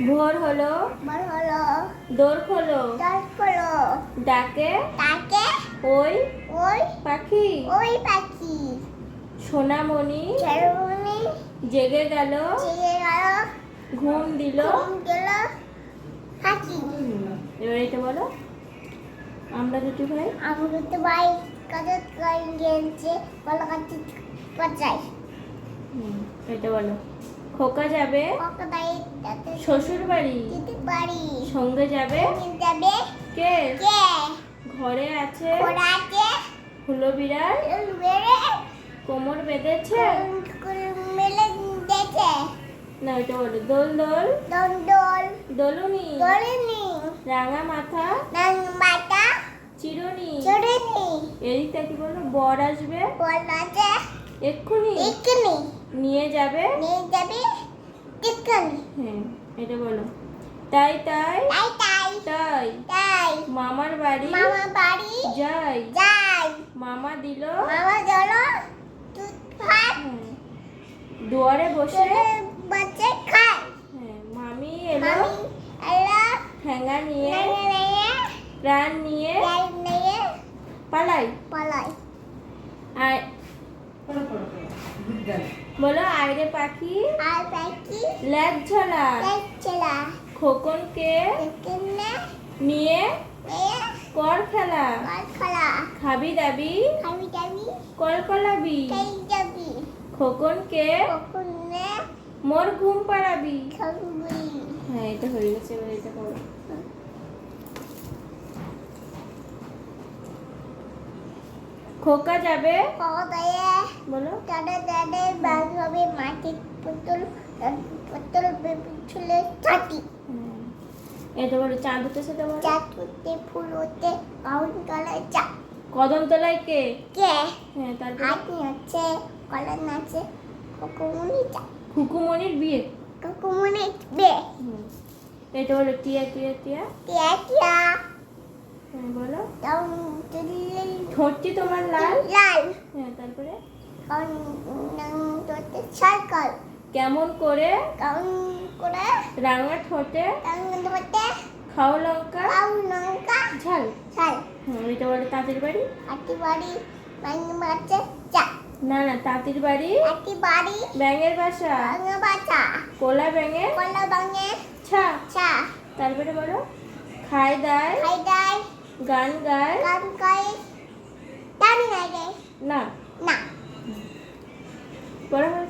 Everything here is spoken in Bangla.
ভোর হলো? বড় হলো। দোর খোলো। দল হলো ডাকে? তাকে ওই ওই পাখি? ওই পাখি। সোনামণি? চেরুনি জেগে গেল? চেয়ে গেল। ঘুম দিল? ঘুম গেল পাখি। এবার এটা বলো। আমরা দুটি ভাই? আমরা তো ভাই কত কই গেছে বলো কত বাজাই হুম, এটা বলো। খোকা যাবে শ্বশুর বাড়ি সঙ্গে যাবে কে? ঘরে আছে হুলো বিড়াল কোমর বেঁধেছে? না ওইটা বলো দোল দোল? দল দল। দোলুনি? দলেনি। রাঙা মাথা? নাং মাতা চিরুনি? চড়েনি এদিকটা কি বলো বর আসবে? বলাতে এক্ষুনি? এখানে নিয়ে যাবে? নিয়ে যাবে হ্যাঁ এটা বলো। তাই তাই? তাই তাই। তাই। তাই। মামার বাড়ি? মামা বাড়ি? যাই। যাই। মামা দিল? মামা দুধ ভাত হ্যাঁ। দুয়ারে বসে? খায়। হ্যাঁ মামি এলো? এলা। ঠেঙ্গা নিয়ে? প্রাণ নিয়ে। পালাই? পালাই। আর বলো আইরে পাখি? আর পাখি। ল্যাজ ঝোলা খোকনকে এখানে নিয়ে কর খেলা খোলা খাবি দাবি যাবি কলকলাবি। যাবি খোকনকে মোর ঘুম পাড়াবি। হ্যাঁ এটা হয়ে গেছে এবার এটা করো। খোকা যাবে। কদায়ে বলো। দাদা দাদা বাঘ হবে মাটির পুতুল পুতুল। এটা বলো চাঁদ উঠেছে তো বলো। চাট উঠতে ফুল উঠতে গলায় চা। কদম তলায় কে? কে? হ্যাঁ তারপর? হাত কুকুমনি চা। খুকুমনির বিয়ে? কুকুমনি বে হুম। এটা বলো টিয়া টিয়া টিয়া? টিয়া টিয়া। হ্যাঁ বলো। ঠোঁটটি তোমার লাল? লাল। হ্যাঁ তারপরে? সাইকেল কেমন করে কাউন করে রাঙা ঠোঁটে কাউন ধরতে খাও লঙ্কা কাউন লঙ্কা ঝাল। ছাই হুম এটা বলো তাঁতির বাড়ি? আটি বাড়ি মাইন মারছে চা। না না তাঁতির বাড়ি? আটি বাড়ি ব্যাঙের বাসা? বাংলা বাচ্চা কোলা ব্যাঙের কলা বাঙে ছা। চা তারপরে বলো। খায় দায় খাই দাই। গান গায় গান গাই। টানি লাগে না। না পড়া হয়েছে